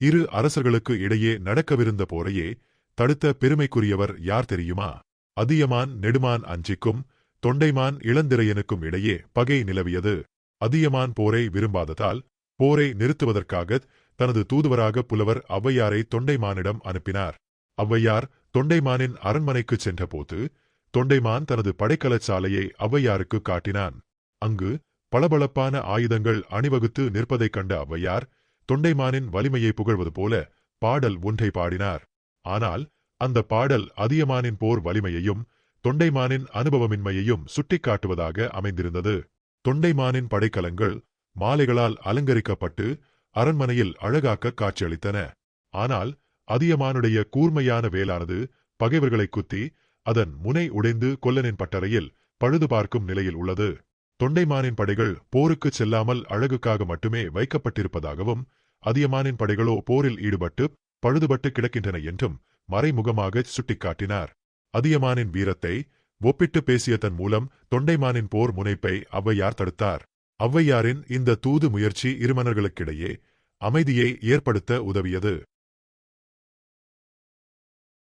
இரு அரசர்களுக்கு இடையே நடக்கவிருந்த போரையே தடுத்த பெருமைக்குரியவர் யார் தெரியுமா? அதியமான் நெடுமான் அஞ்சிக்கும் தொண்டைமான் இளந்திரையனுக்கும் இடையே பகை நிலவியது. அதியமான் போரை விரும்பாததால் போரை நிறுத்துவதற்காக தனது தூதுவராக புலவர் ஔவையாரை தொண்டைமானிடம் அனுப்பினார். ஔவையார் தொண்டைமானின் அரண்மனைக்குச் சென்றபோது தொண்டைமான் தனது படைக்கலச் சாலையை ஔவையாருக்கு காட்டினான். அங்கு பளபளப்பான ஆயுதங்கள் அணிவகுத்து நிற்பதைக் கண்ட ஔவையார் தொண்டைமானின் வலிமையை புகழ்வது போல பாடல் ஒன்றை பாடினார். ஆனால் அந்த பாடல் அதியமானின் போர் வலிமையையும் தொண்டைமானின் அனுபவமின்மையையும் சுட்டிக்காட்டுவதாக அமைந்திருந்தது. தொண்டைமானின் படைக்கலங்கள் மாலைகளால் அலங்கரிக்கப்பட்டு அரண்மனையில் அழகாக்க காட்சியளித்தன. ஆனால் அதியமானுடைய கூர்மையான வேலானது பகைவர்களை குத்தி அதன் முனை உடைந்து கொல்லனின் பட்டறையில் பழுது பார்க்கும் நிலையில் உள்ளது. தொண்டைமானின் படைகள் போருக்குச் செல்லாமல் அழகுக்காக மட்டுமே வைக்கப்பட்டிருப்பதாகவும் அதியமானின் படைகளோ போரில் ஈடுபட்டு பழுதுபட்டு கிடக்கின்றன என்றும் மறைமுகமாக சுட்டிக்காட்டினார். அதியமானின் வீரத்தை ஒப்பிட்டு பேசிய தன் மூலம் தொண்டைமானின் போர் முனைப்பை ஔவையார் தடுத்தார். ஔவையாரின் இந்த தூது முயற்சி இருமனர்களுக்கிடையே அமைதியை ஏற்படுத்த உதவியது.